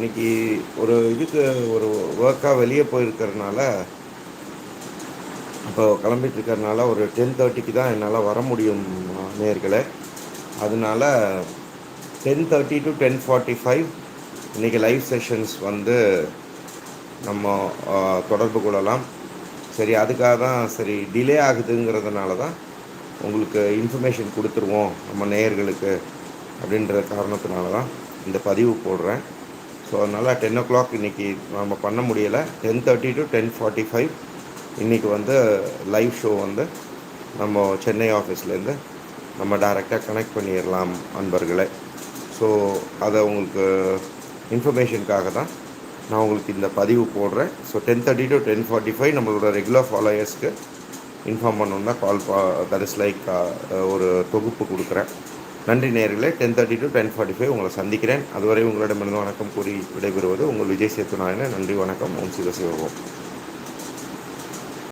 இன்றைக்கி ஒரு இதுக்கு ஒரு ஒர்க்காக வெளியே போயிருக்கிறதுனால இப்போ கிளம்பிட்டுருக்கறனால ஒரு டென் தேர்ட்டிக்கு தான் என்னால் வர முடியும் நேர்களே அதனால ten thirty to ten forty five இன்றைக்கி லைவ் செஷன்ஸ் வந்து நம்ம தொடர்பு கொள்ளலாம். சரி அதுக்காக தான் சரி டிலே ஆகுதுங்கிறதுனால தான் உங்களுக்கு இன்ஃபர்மேஷன் கொடுத்துருவோம் நம்ம நேயர்களுக்கு அப்படின்ற காரணத்தினால தான் இந்த பதிவு போடுறேன். ஸோ அதனால் டென் ஓ கிளாக் இன்றைக்கி நம்ம பண்ண முடியலை. Ten thirty to ten forty five இன்றைக்கி வந்து லைவ் ஷோ வந்து நம்ம சென்னை ஆஃபீஸ்லேருந்து நம்ம டைரெக்டாக கனெக்ட் பண்ணிடலாம் அன்பர்களே. ஸோ அதை உங்களுக்கு இன்ஃபர்மேஷனுக்காக தான் நான் உங்களுக்கு இந்த பதிவு போடுறேன். So ten thirty to ten forty five நம்மளோட ரெகுலர் ஃபாலோயர்ஸ்க்கு இன்ஃபார்ம் பண்ணணுன்னா கால் பா தட் இஸ் லைக் ஒரு தொகுப்பு கொடுக்குறேன். நன்றி நேர்களே ten thirty to ten forty five உங்களை சந்திக்கிறேன். அதுவரை உங்களிடமிருந்து வணக்கம் கூறி விடைபெறுவது உங்கள் விஜய் சேத்து நன்றி வணக்கம். ஓம் சிவசிவோம்